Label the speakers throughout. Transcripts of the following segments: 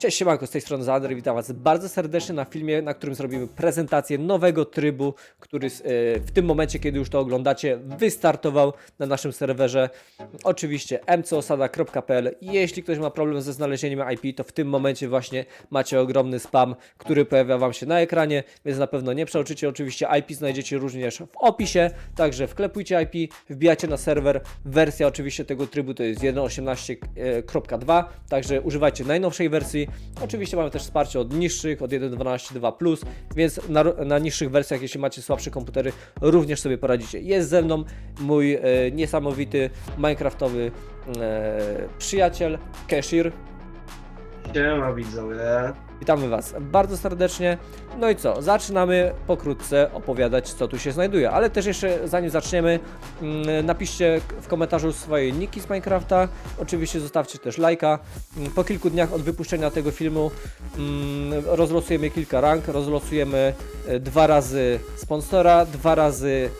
Speaker 1: Cześć siemanko, z tej strony Zander, witam was bardzo serdecznie na filmie, na którym zrobimy prezentację nowego trybu, który e, w tym momencie, kiedy już to oglądacie, wystartował na naszym serwerze. Oczywiście mcosada.pl Jeśli ktoś ma problem ze znalezieniem IP, to w tym momencie właśnie macie ogromny spam, który pojawia wam się na ekranie, więc na pewno nie przeoczycie. Oczywiście IP znajdziecie również w opisie, także wklepujcie IP, wbijacie na serwer. Wersja oczywiście tego trybu to jest 1.18.2, także używajcie najnowszej wersji. Oczywiście mamy też wsparcie od niższych, od 1.12.2+, więc na, na niższych wersjach, jeśli macie słabsze komputery, również sobie poradzicie. Jest ze mną mój e, niesamowity Minecraftowy e, przyjaciel, Keshir.
Speaker 2: Siema widzowie.
Speaker 1: Witamy Was bardzo serdecznie. No i co? Zaczynamy pokrótce opowiadać, co tu się znajduje. Ale też jeszcze zanim zaczniemy, mm, napiszcie w komentarzu swoje niki z Minecrafta. Oczywiście zostawcie też lajka. Mm, Po kilku dniach od wypuszczenia tego filmu mm, rozlosujemy kilka rank. Rozlosujemy e, dwa razy sponsora, dwa razy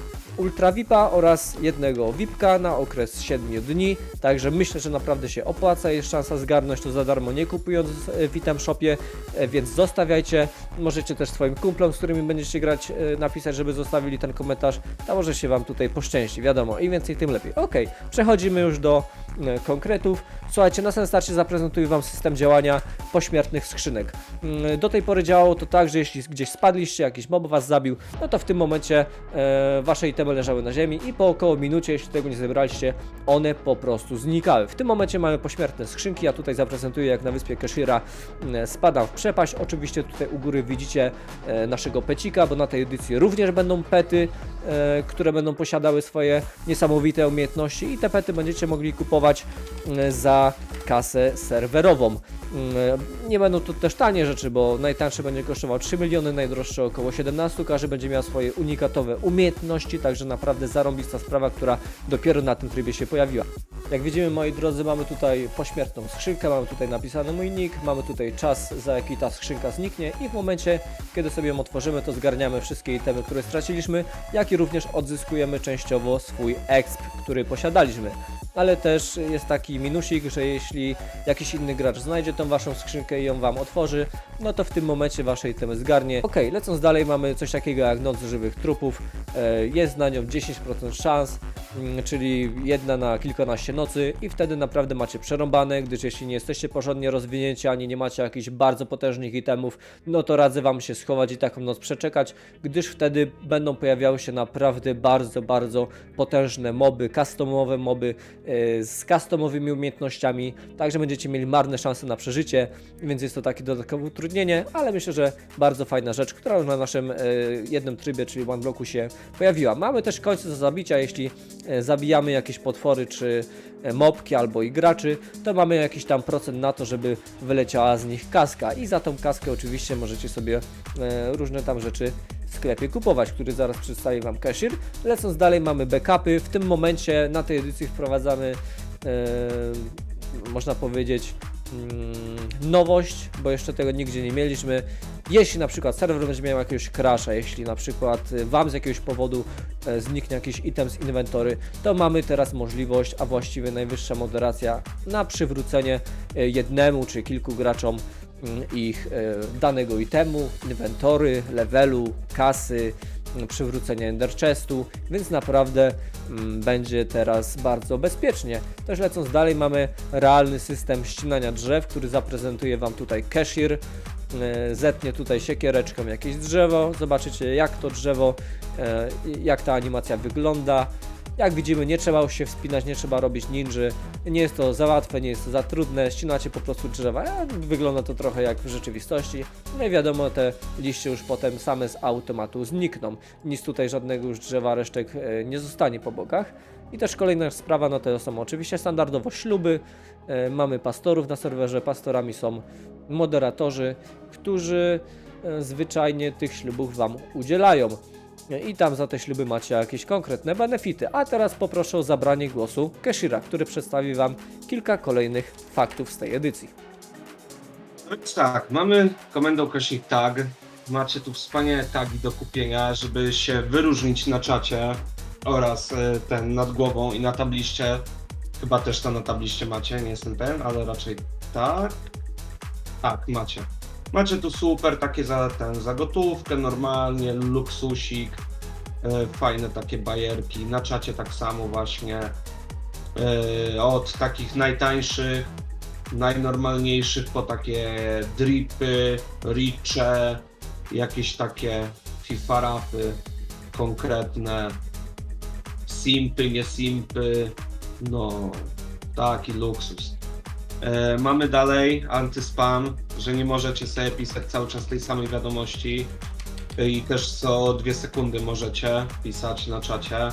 Speaker 1: Ultra VIPa oraz jednego VIPka na okres 7 dni. Także myślę, że naprawdę się opłaca. Jest szansa zgarnąć to za darmo, nie kupując w Shopie, e, więc zostawiajcie. Możecie też swoim kumplom, z którymi będziecie grać, e, napisać, żeby zostawili ten komentarz. A może się Wam tutaj poszczęści. Wiadomo, im więcej, tym lepiej. Ok, przechodzimy już do konkretów. Słuchajcie, na samym starcie zaprezentuję Wam system działania pośmiertnych skrzynek. Mm, Do tej pory działało to tak, że jeśli gdzieś spadliście, jakiś mob Was zabił, no to w tym momencie e, Wasze itemy leżały na ziemi i po około minucie, jeśli tego nie zebraliście, one po prostu znikały. W tym momencie mamy pośmiertne skrzynki, ja tutaj zaprezentuję jak na wyspie Keshira mm, spadam w przepaść. Oczywiście tutaj u góry widzicie e, naszego pecika, bo na tej edycji również będą pety, e, które będą posiadały swoje niesamowite umiejętności i te pety będziecie mogli kupować mm, za kasę serwerową. Mm, Nie będą to też tanie rzeczy, bo najtańszy będzie kosztował 3 miliony, najdroższy około 17. Każdy będzie miał swoje unikatowe umiejętności, także naprawdę zarąbista sprawa, która dopiero na tym trybie się pojawiła. Jak widzimy, moi drodzy, mamy tutaj pośmiertną skrzynkę, mamy tutaj napisany mój nick, mamy tutaj czas, za jaki ta skrzynka zniknie i w momencie, kiedy sobie ją otworzymy, to zgarniamy wszystkie itemy, które straciliśmy, jak i również odzyskujemy częściowo swój exp, który posiadaliśmy. Ale też jest taki minusik, że jeśli jakiś inny gracz znajdzie tą waszą skrzynkę i ją wam otworzy, no to w tym momencie wasze itemy zgarnie. Ok, lecąc dalej mamy coś takiego jak noc żywych trupów. E, Jest na nią 10% szans, czyli jedna na kilkanaście nocy i wtedy naprawdę macie przerąbane, gdyż jeśli nie jesteście porządnie rozwinięci, ani nie macie jakichś bardzo potężnych itemów, no to radzę wam się schować i taką noc przeczekać, gdyż wtedy będą pojawiały się naprawdę bardzo, bardzo potężne moby, customowe moby e, z customowymi umiejętnościami, także będziecie mieli marne szanse na przeżycie, więc jest to takie dodatkowe utrudnienie, ale myślę, że bardzo fajna rzecz, która już na naszym e, jednym trybie, czyli one bloku się pojawiła. Mamy też końce do zabicia, jeśli zabijamy jakieś potwory czy e, mobki albo i graczy, to mamy jakiś tam procent na to, żeby wyleciała z nich kaska i za tą kaskę oczywiście możecie sobie e, różne tam rzeczy w sklepie kupować, który zaraz przedstawi Wam Cashier. Lecąc dalej mamy backupy, w tym momencie na tej edycji wprowadzamy e, można powiedzieć mm, nowość, bo jeszcze tego nigdzie nie mieliśmy. Jeśli na przykład serwer będzie miał jakiegoś crasha, jeśli na przykład y, Wam z jakiegoś powodu e, zniknie jakiś item z inwentory, to mamy teraz możliwość, a właściwie najwyższa moderacja na przywrócenie e, jednemu czy kilku graczom mm, ich e, danego itemu, inwentory, levelu, kasy, mm, przywrócenia Ender Chestu, więc naprawdę mm, będzie teraz bardzo bezpiecznie. Też lecąc dalej mamy realny system ścinania drzew, który zaprezentuje Wam tutaj Cashier. E, Zetnie tutaj siekiereczką jakieś drzewo, zobaczycie jak to drzewo, e, jak ta animacja wygląda. Jak widzimy, nie trzeba się wspinać, nie trzeba robić ninży. Nie jest to za łatwe, nie jest to za trudne. Ścinacie po prostu drzewa. a Wygląda to trochę jak w rzeczywistości. No i wiadomo, te liście już potem same z automatu znikną. Nic tutaj żadnego już drzewa, resztek e, nie zostanie po bokach. I też kolejna sprawa, no to są oczywiście standardowo śluby. E, Mamy pastorów na serwerze. Pastorami są moderatorzy, którzy e, zwyczajnie tych ślubów Wam udzielają. I tam za te śluby macie jakieś konkretne benefity. A teraz poproszę o zabranie głosu Keshira, który przedstawi Wam kilka kolejnych faktów z tej edycji.
Speaker 2: Więc tak, mamy komendą Koshi Tag. Macie tu wspaniałe tagi do kupienia, żeby się wyróżnić na czacie oraz e, ten nad głową i na tabliście. Chyba też to na tabliście macie, nie jestem pewien, ale raczej tak. Tak, macie. Macie tu super takie za ten, za gotówkę normalnie, luksusik, e, fajne takie bajerki. Na czacie tak samo właśnie. E, od takich najtańszych, najnormalniejszych po takie dripy, ricze, jakieś takie FIFA rapy konkretne, simpy, nie simpy, no taki luksus. E, mamy dalej antyspam, że nie możecie sobie pisać cały czas tej samej wiadomości e, i też co dwie sekundy możecie pisać na czacie.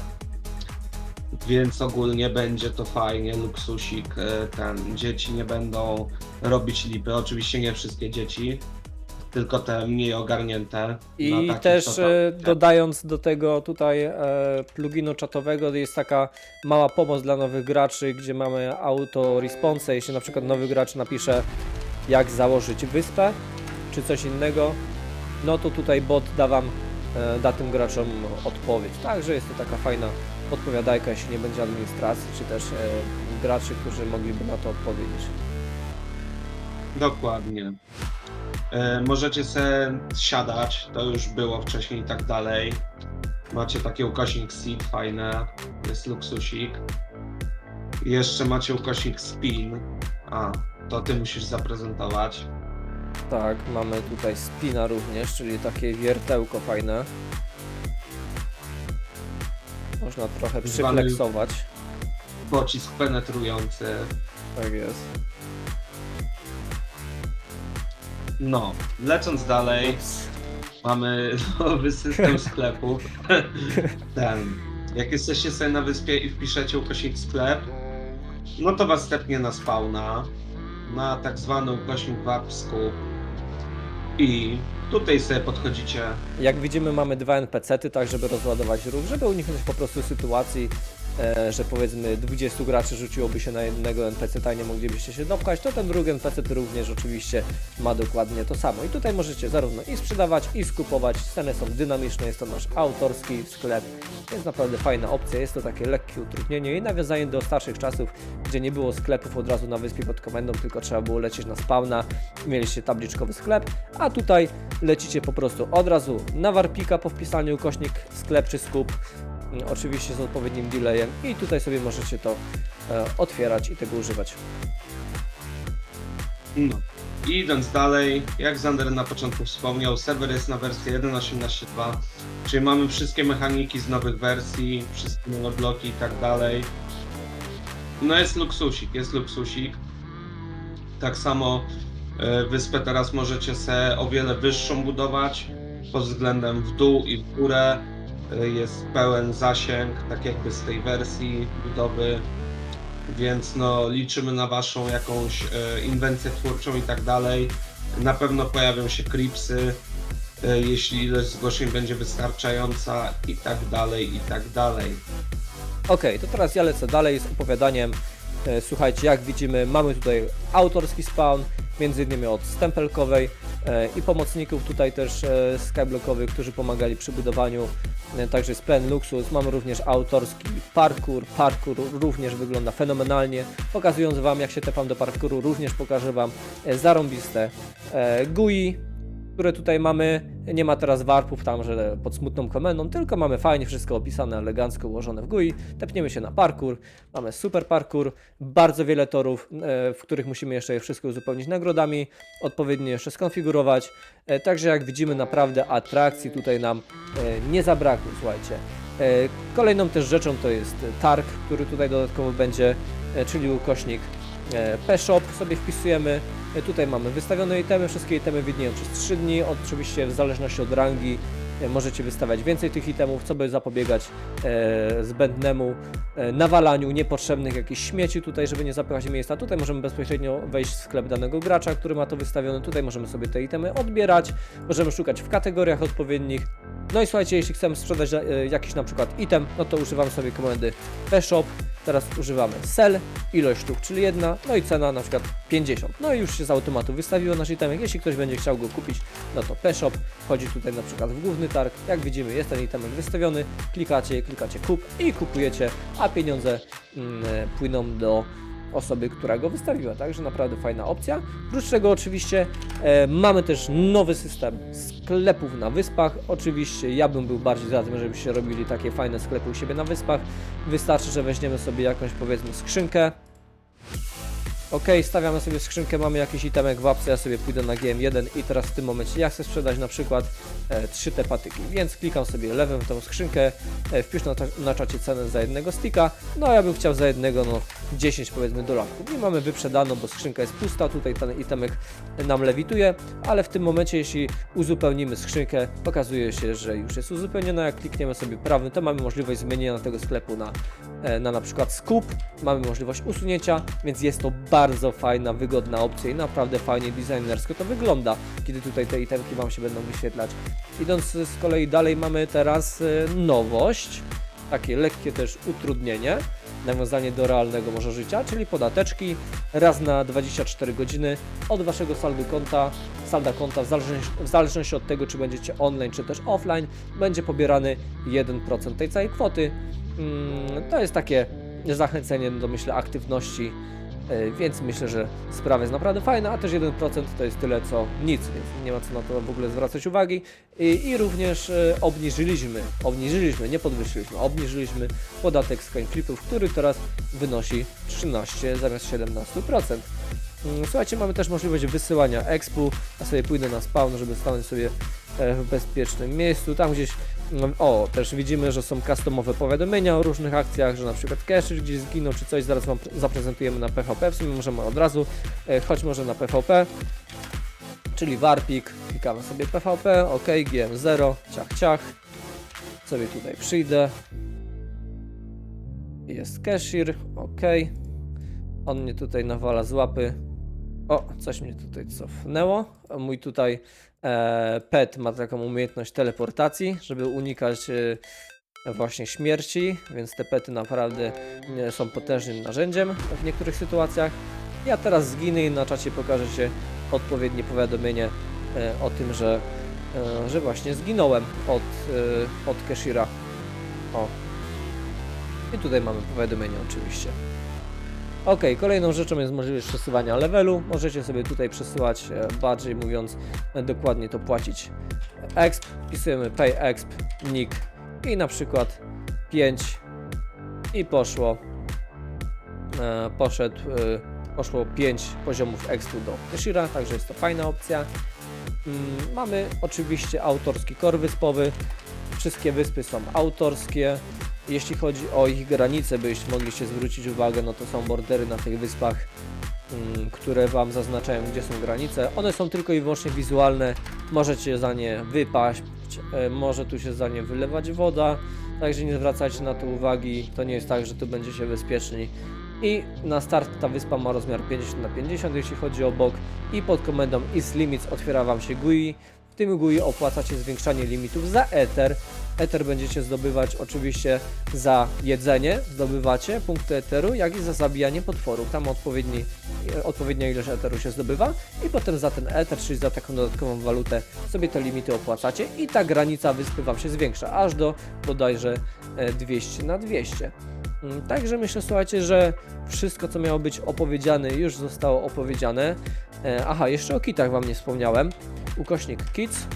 Speaker 2: Więc ogólnie będzie to fajnie, luksusik, e, ten, dzieci nie będą robić lipy, oczywiście nie wszystkie dzieci, tylko te mniej ogarnięte.
Speaker 1: I
Speaker 2: na
Speaker 1: też e, dodając do tego tutaj e, pluginu czatowego jest taka mała pomoc dla nowych graczy, gdzie mamy auto response, jeśli na przykład nowy gracz napisze jak założyć wyspę czy coś innego, no to tutaj bot da wam e, da tym graczom odpowiedź. Także jest to taka fajna podpowiadajka, jeśli nie będzie administracji, czy też e, graczy, którzy mogliby na to odpowiedzieć.
Speaker 2: Dokładnie. E, możecie se siadać, to już było wcześniej i tak dalej. Macie taki ukośnik seed fajne, jest luksusik. Jeszcze macie ukośnik spin. A, to ty musisz zaprezentować.
Speaker 1: Tak, mamy tutaj spina również, czyli takie wiertełko fajne. Można trochę przyfleksować.
Speaker 2: Pocisk penetrujący.
Speaker 1: Tak jest.
Speaker 2: No, lecąc dalej, mamy nowy system sklepów. Ten. Jak jesteście sobie na wyspie i wpiszecie ukośnik sklep, no to was stepnie na spawna, na tak zwany ukośnik warp i tutaj sobie podchodzicie
Speaker 1: Jak widzimy mamy dwa NPC-ty, tak żeby rozładować ruch, żeby uniknąć po prostu sytuacji, że powiedzmy 20 graczy rzuciłoby się na jednego NPC-ta i nie moglibyście się dopchać, to ten drugi NPC również oczywiście ma dokładnie to samo. I tutaj możecie zarówno i sprzedawać, i skupować. Ceny są dynamiczne, jest to nasz autorski sklep, jest naprawdę fajna opcja, jest to takie lekkie utrudnienie i nawiązanie do starszych czasów, gdzie nie było sklepów od razu na wyspie pod komendą, tylko trzeba było lecieć na spawna, mieliście tabliczkowy sklep, a tutaj lecicie po prostu od razu na warpika po wpisaniu ukośnik sklep czy skup, oczywiście z odpowiednim delayem i tutaj sobie możecie to e, otwierać i tego używać.
Speaker 2: No. Idąc dalej, jak Zander na początku wspomniał, serwer jest na wersji 1.18.2, czyli mamy wszystkie mechaniki z nowych wersji, wszystkie nowe bloki i tak dalej. No jest luksusik, jest luksusik. Tak samo e, wyspę teraz możecie se o wiele wyższą budować pod względem w dół i w górę. Jest pełen zasięg, tak jakby z tej wersji budowy więc no liczymy na waszą jakąś e, inwencję twórczą i tak dalej. Na pewno pojawią się creepsy, e, jeśli ilość zgłoszeń będzie wystarczająca i tak dalej, i tak dalej.
Speaker 1: Ok, to teraz ja lecę dalej z opowiadaniem. E, Słuchajcie, jak widzimy, mamy tutaj autorski spawn, między innymi od stempelkowej i pomocników tutaj też skyblockowych, którzy pomagali przy budowaniu. E, Także jest pełen luksus. Mamy również autorski parkour. Parkour również wygląda fenomenalnie. Pokazując Wam, jak się tepam do parkouru, również pokażę Wam e, zarąbiste e, GUI, które tutaj mamy. Nie ma teraz warpów tam, że pod smutną komendą, tylko mamy fajnie wszystko opisane, elegancko ułożone w GUI. Tepniemy się na parkour. Mamy super parkour, bardzo wiele torów, e, w których musimy jeszcze je wszystko uzupełnić nagrodami, odpowiednio jeszcze skonfigurować. E, Także jak widzimy, naprawdę atrakcji tutaj nam e, nie zabrakło, słuchajcie. Kolejną też rzeczą to jest targ, który tutaj dodatkowo będzie, czyli ukośnik P-Shop sobie wpisujemy. E, Tutaj mamy wystawione itemy, wszystkie itemy widnieją przez 3 dni, oczywiście w zależności od rangi e, możecie wystawiać więcej tych itemów, co by zapobiegać e, zbędnemu e, nawalaniu niepotrzebnych jakichś śmieci tutaj, żeby nie zapychać miejsca. Tutaj możemy bezpośrednio wejść w sklep danego gracza, który ma to wystawione. Tutaj możemy sobie te itemy odbierać, możemy szukać w kategoriach odpowiednich. No i słuchajcie, jeśli chcemy sprzedać e, jakiś na przykład item, no to używam sobie komendy p-shop, teraz używamy sell, ilość sztuk, czyli jedna, no i cena na przykład 50. No i już się z automatu wystawiło nasz itemek, jeśli ktoś będzie chciał go kupić, no to p-shop, wchodzi tutaj na przykład w główny targ, jak widzimy jest ten itemek wystawiony, klikacie, klikacie kup i kupujecie, a pieniądze mm, płyną do osoby, która go wystawiła, także naprawdę fajna opcja. Oprócz tego oczywiście e, mamy też nowy system sklepów na wyspach. Oczywiście ja bym był bardziej za tym, żebyście robili takie fajne sklepy u siebie na wyspach. Wystarczy, że weźmiemy sobie jakąś powiedzmy skrzynkę. Ok, stawiamy sobie skrzynkę, mamy jakiś itemek w apce, ja sobie pójdę na GM1 i teraz w tym momencie ja chcę sprzedać na przykład e, 3 te patyki, więc klikam sobie lewym w tą skrzynkę, e, wpisz na, na czacie cenę za jednego sticka, no ja bym chciał za jednego no 10 powiedzmy dolarków. I mamy wyprzedaną, bo skrzynka jest pusta, tutaj ten itemek nam lewituje, ale w tym momencie jeśli uzupełnimy skrzynkę, okazuje się, że już jest uzupełniona, jak klikniemy sobie prawym, to mamy możliwość zmienienia tego sklepu na e, na na przykład skup, mamy możliwość usunięcia, więc jest to bardzo fajna, wygodna opcja i naprawdę fajnie designersko to wygląda, kiedy tutaj te itemki Wam się będą wyświetlać. Idąc z kolei dalej mamy teraz e, nowość, takie lekkie też utrudnienie, nawiązanie do realnego może życia, czyli podateczki raz na 24 godziny od Waszego saldu konta, salda konta, w zależności, w zależności od tego, czy będziecie online, czy też offline, będzie pobierany 1% tej całej kwoty. Mm, To jest takie zachęcenie do myślę aktywności, więc myślę, że sprawa jest naprawdę fajna, a też 1% to jest tyle co nic, więc nie ma co na to w ogóle zwracać uwagi. I, i również e, obniżyliśmy, obniżyliśmy, nie podwyższyliśmy, obniżyliśmy podatek z coinflipów, który teraz wynosi 13 zamiast 17%. Mm, Słuchajcie, mamy też możliwość wysyłania expu. Ja sobie pójdę na spawn, żeby stanąć sobie e, w bezpiecznym miejscu. Tam gdzieś, mm, o, też widzimy, że są customowe powiadomienia o różnych akcjach, że na przykład cash gdzieś zginął czy coś. Zaraz Wam pre- zaprezentujemy na PvP. W sumie możemy od razu, e, chodź może na PvP, czyli Warpik. Klikamy sobie PvP, ok, GM0, ciach, ciach. Sobie tutaj przyjdę. Jest cashier, ok. On mnie tutaj nawala z łapy. O, coś mnie tutaj cofnęło. Mój tutaj e, pet ma taką umiejętność teleportacji, żeby unikać e, właśnie śmierci, więc te pety naprawdę e, są potężnym narzędziem w niektórych sytuacjach. Ja teraz zginę i na czacie pokaże się odpowiednie powiadomienie e, o tym, że, e, że właśnie zginąłem od, e, od Keshira. O. I tutaj mamy powiadomienie oczywiście. Ok, kolejną rzeczą jest możliwość przesuwania levelu. Możecie sobie tutaj przesyłać, e, bardziej mówiąc, e, dokładnie to płacić exp. Wpisujemy pay exp, nick i na przykład 5 i poszło, e, poszedł, e, poszło 5 poziomów expu do Keshira, także jest to fajna opcja. Mm, Mamy oczywiście autorski kor wyspowy. Wszystkie wyspy są autorskie. Jeśli chodzi o ich granice, byście mogli się zwrócić uwagę, no to są bordery na tych wyspach, mm, które Wam zaznaczają, gdzie są granice. One są tylko i wyłącznie wizualne, możecie za nie wypaść, e, może tu się za nie wylewać woda, także nie zwracajcie na to uwagi, to nie jest tak, że tu będziecie bezpieczni. I na start ta wyspa ma rozmiar 50 na 50 jeśli chodzi o bok i pod komendą is limits otwiera Wam się GUI. W tym GUI opłacacie zwiększanie limitów za Ether. Ether będziecie zdobywać oczywiście za jedzenie, zdobywacie punkty Etheru, jak i za zabijanie potworów. Tam odpowiedni, e, odpowiednia ilość Etheru się zdobywa i potem za ten Ether, czyli za taką dodatkową walutę sobie te limity opłacacie i ta granica wyspy Wam się zwiększa, aż do bodajże e, 200 na 200. Mm, Także myślę, słuchajcie, że wszystko, co miało być opowiedziane, już zostało opowiedziane. E, aha, jeszcze o kitach Wam nie wspomniałem. Ukośnik kits,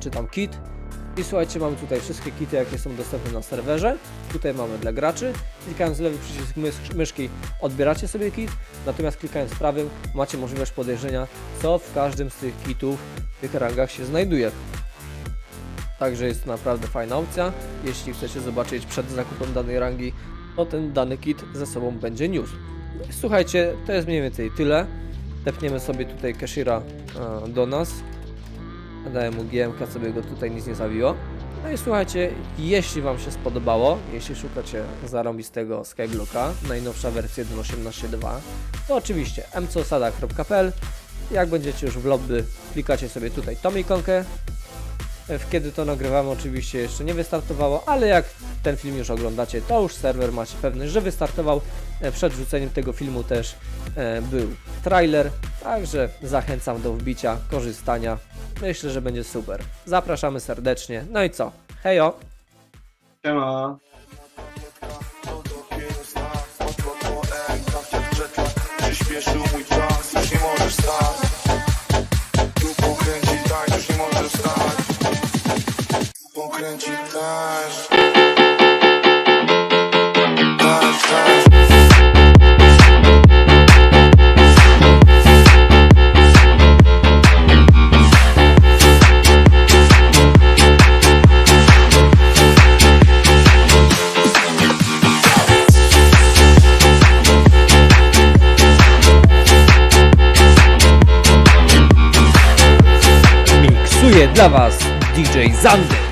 Speaker 1: czy tam kit. I słuchajcie, mamy tutaj wszystkie kity, jakie są dostępne na serwerze. Tutaj mamy dla graczy. Klikając lewy przycisk mysz- myszki odbieracie sobie kit, natomiast klikając prawym macie możliwość podejrzenia, co w każdym z tych kitów w tych rangach się znajduje. Także jest to naprawdę fajna opcja. Jeśli chcecie zobaczyć przed zakupem danej rangi, to ten dany kit ze sobą będzie niósł. Słuchajcie, to jest mniej więcej tyle. Tepniemy sobie tutaj Kashira e, do nas. Daję mu GMK, sobie go tutaj nic nie zawiło. No i słuchajcie, jeśli Wam się spodobało, jeśli szukacie zarąbistego Skyblocka, najnowsza wersja 1.18.2, to oczywiście mcosada.pl Jak będziecie już w lobby, klikacie sobie tutaj tą w kiedy to nagrywamy oczywiście jeszcze nie wystartowało, ale jak ten film już oglądacie, to już serwer macie pewność, że wystartował. E, Przed wrzuceniem tego filmu też e, był trailer, także zachęcam do wbicia, korzystania. Myślę, że będzie super. Zapraszamy serdecznie. No i co? Hejo!
Speaker 2: Siema.
Speaker 3: Przyspieszył mój czas Już nie możesz stać
Speaker 1: dla Was DJ Zandy.